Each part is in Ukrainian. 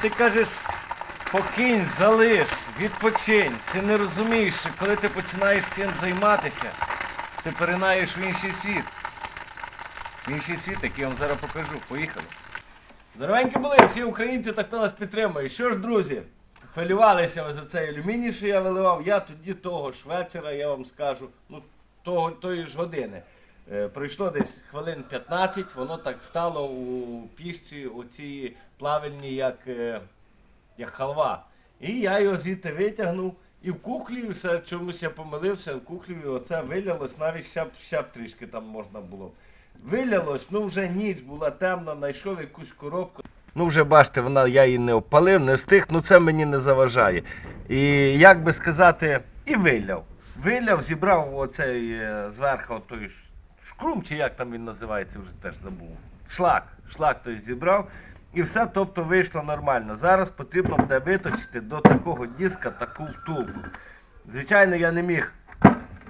Ти кажеш, покинь, залиш, відпочинь. Ти не розумієш, що коли ти починаєш цим займатися, ти перенаєш в інший світ. В інший світ, який я вам зараз покажу. Поїхали. Здоровенькі були всі українці та хто нас підтримує. Що ж, друзі, хвилювалися ви за цей алюміній, що я виливав. Я тоді того ж вечора, я вам скажу, ну, того, тої ж години. Е, пройшло десь хвилин 15, воно так стало у пічці, оці плавильні, як, е, як халва. І я його звідти витягнув. І в кухлі все чомусь я помилився, в кухлі оце вилялось, навіть ще б, ще б трішки там можна було. Вилялось, ну вже ніч була темна, знайшов якусь коробку. Ну, вже бачите, вона, я її не опалив, не встиг, ну це мені не заважає. І як би сказати, і виляв. Виляв, зібрав оцей е, зверху той шкрум, чи як там він називається, вже теж забув. Шлак. Шлак той зібрав. І все, тобто вийшло нормально. Зараз потрібно буде виточити до такого диска таку втулку. Звичайно, я не міг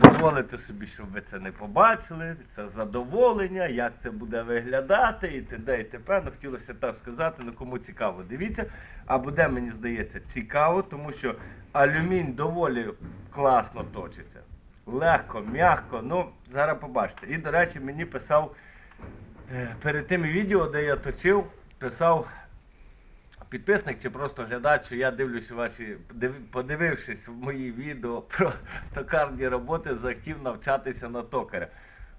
дозволити собі, щоб ви це не побачили. Це задоволення, як це буде виглядати, і т.д. і т.п. Ну, хотілося так сказати, ну кому цікаво, дивіться. А буде, мені здається, цікаво, тому що алюмінь доволі класно точиться. Легко, м'яко. Ну, зараз побачите. І, до речі, мені писав е, перед тим відео, де я точив, писав підписник чи просто глядач, що я дивлюсь ваші, подивившись в мої відео про токарні роботи, захотів навчатися на токаря.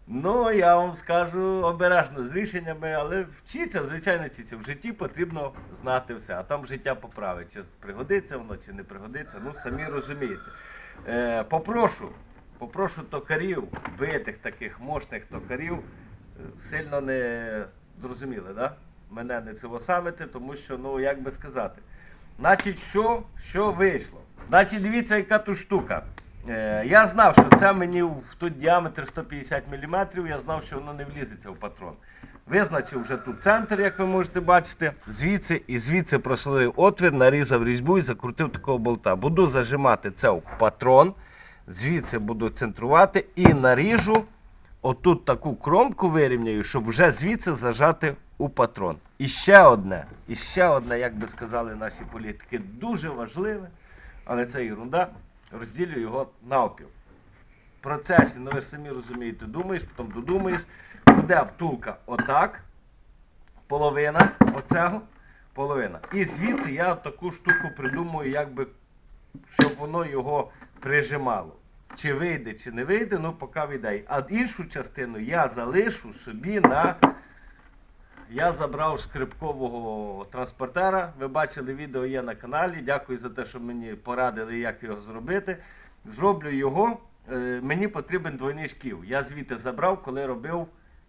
Ну, я вам скажу обережно з рішеннями, але вчіться, звичайно, вчіться. В житті потрібно знати все, а там життя поправить. Чи пригодиться воно, чи не пригодиться, ну самі розумієте. Е, попрошу, попрошу токарів, битих таких мощних токарів, е, сильно не зрозуміли, да? мене не цивосамити, тому що, ну як би сказати. Значить, що, що вийшло? Значить, дивіться, яка тут штука. Е, я знав, що це мені в тут діаметр 150 мм, я знав, що воно не влізеться в патрон. Визначив вже тут центр, як ви можете бачити. Звідси і звідси просолив отвір, нарізав різьбу і закрутив такого болта. Буду зажимати це в патрон, звідси буду центрувати і наріжу отут таку кромку вирівняю, щоб вже звідси зажати у патрон. І ще одне, і ще одне, як би сказали наші політики, дуже важливе, але це ерунда, розділю його навпіл. В процесі, ну ви ж самі розумієте, думаєш, потім додумаєш, буде втулка отак, половина оцього, половина. І звідси я таку штуку придумаю, як би, щоб воно його прижимало. Чи вийде, чи не вийде, ну поки вийде. А іншу частину я залишу собі на. Я забрав скрипкового транспортера. Ви бачили відео є на каналі. Дякую за те, що мені порадили, як його зробити. Зроблю його. Е, Мені потрібен двойний шків. Я звідти забрав, коли робив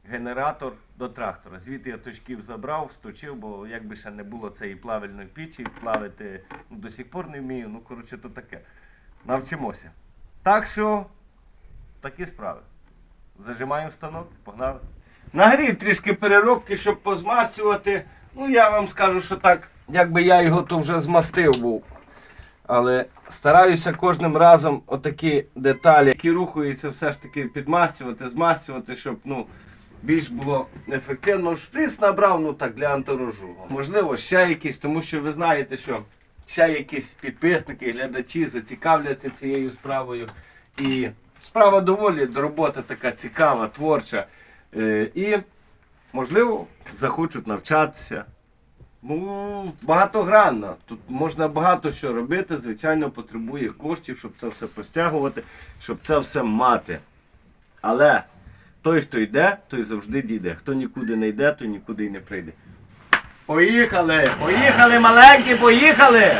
генератор до трактора. Звідти я той шків забрав, сточив, бо якби ще не було цієї плавильної пічі, плавити ну, до сих пор не вмію. Ну, коротше, то таке. Навчимося. Так що, такі справи. Зажимаємо станок, погнали. Нагрів трішки переробки, щоб позмастювати. Ну, я вам скажу, що так, якби я його то вже змастив був. Але стараюся кожним разом отакі деталі, які рухаються, все ж таки підмастювати, змастювати, щоб ну, більш було ефективно. Шприц набрав, ну так, для антуражу. Можливо, ще якісь, тому що ви знаєте, що ще якісь підписники, глядачі зацікавляться цією справою. І справа доволі робота така цікава, творча. Е, І, можливо, захочуть навчатися. Ну, багатогранно. Тут можна багато що робити, звичайно, потребує коштів, щоб це все постягувати, щоб це все мати. Але той, хто йде, той завжди дійде. Хто нікуди не йде, той нікуди й не прийде. Поїхали! Поїхали, маленькі, поїхали!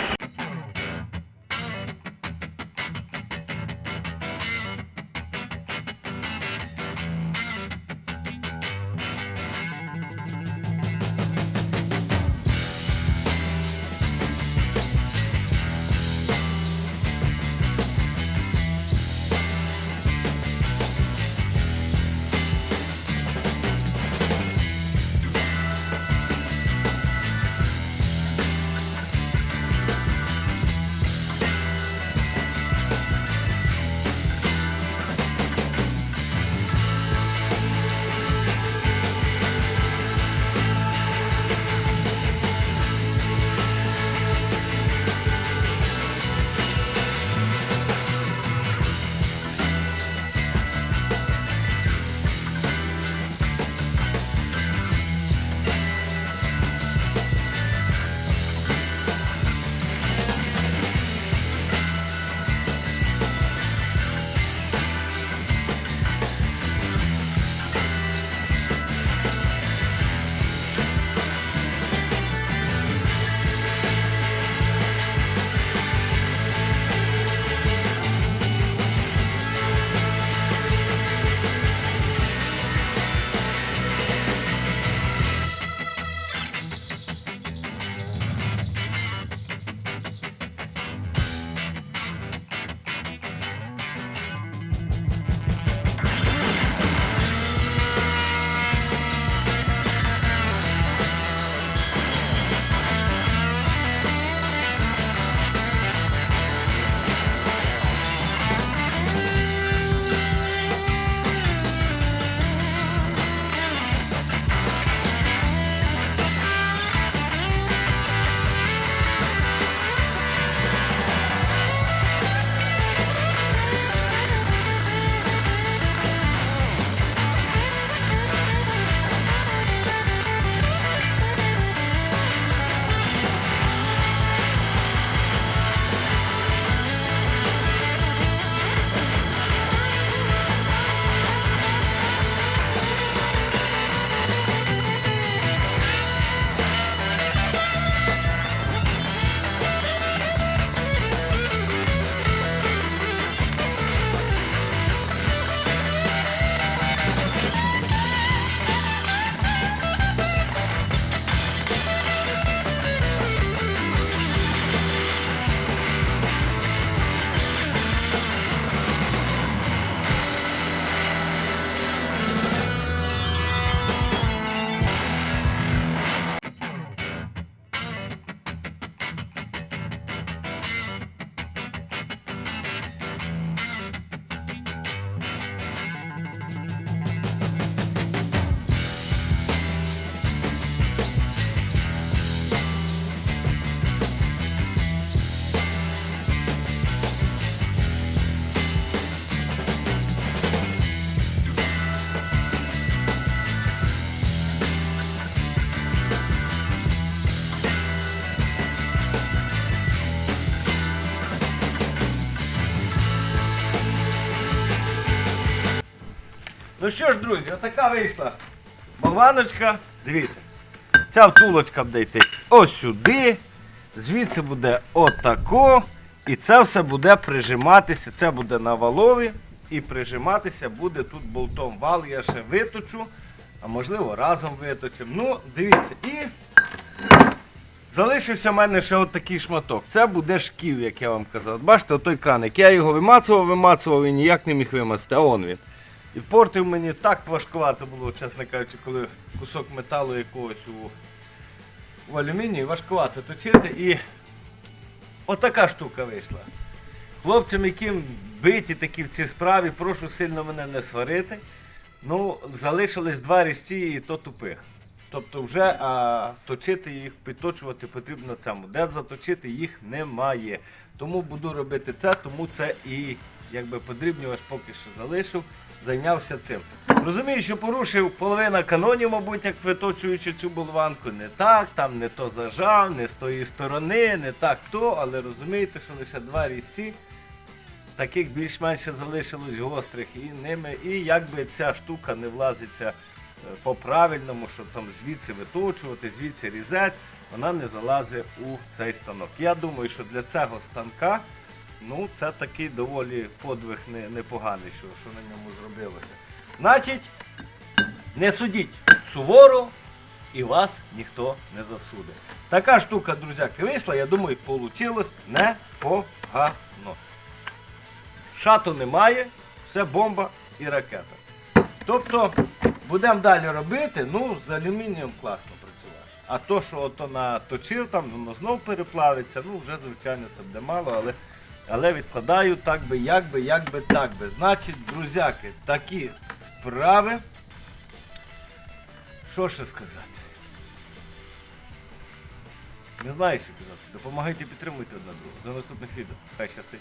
Ну що ж, друзі, отака вийшла болваночка. Дивіться. Ця втулочка буде йти ось сюди. Звідси буде отако. І це все буде прижиматися. Це буде на валові. І прижиматися буде тут болтом. Вал я ще виточу, а можливо разом виточимо. Ну, дивіться. І залишився в мене ще от такий шматок. Це буде шків, як я вам казав. Бачите, отой краник. Я його вимацував, вимацував і ніяк не міг вимацати, а он він. І портив мені так важкувато було, чесно кажучи, коли кусок металу якогось у, у алюмінії важкувато точити. І отака штука вийшла. Хлопцям, яким биті такі в цій справі, прошу сильно мене не сварити. Ну, залишились два різці і то тупих. Тобто вже а, точити їх, підточувати потрібно цьому. Де заточити їх немає. Тому буду робити це, тому це і якби подрібнювач поки що залишив, зайнявся цим. Розумію, що порушив половина канонів, мабуть, як виточуючи цю болванку. Не так, там не то зажав, не з тої сторони, не так то, але розумієте, що лише два різці. Таких більш-менш залишилось гострих і ними. І якби ця штука не влазиться е, по правильному, що там звідси виточувати, звідси різець, вона не залазить у цей станок. Я думаю, що для цього станка ну, це такий доволі подвиг не- непоганий, що, що на ньому зробилося. Значить, не судіть суворо і вас ніхто не засудить. Така штука, друзяки, вийшла, я думаю, вийшло непогано. Шату немає, все бомба і ракета. Тобто будемо далі робити, ну, з алюмінієм класно працювати. А то, що ото наточив, там воно знов переплавиться, ну вже звичайно це буде мало, але, але відкладаю так би, як би, як би, так би. Значить, друзяки, такі справи. Що ще сказати? Не знаю, що казати. Допомагайте, підтримуйте одне другого. До наступних відео. Хай щастить.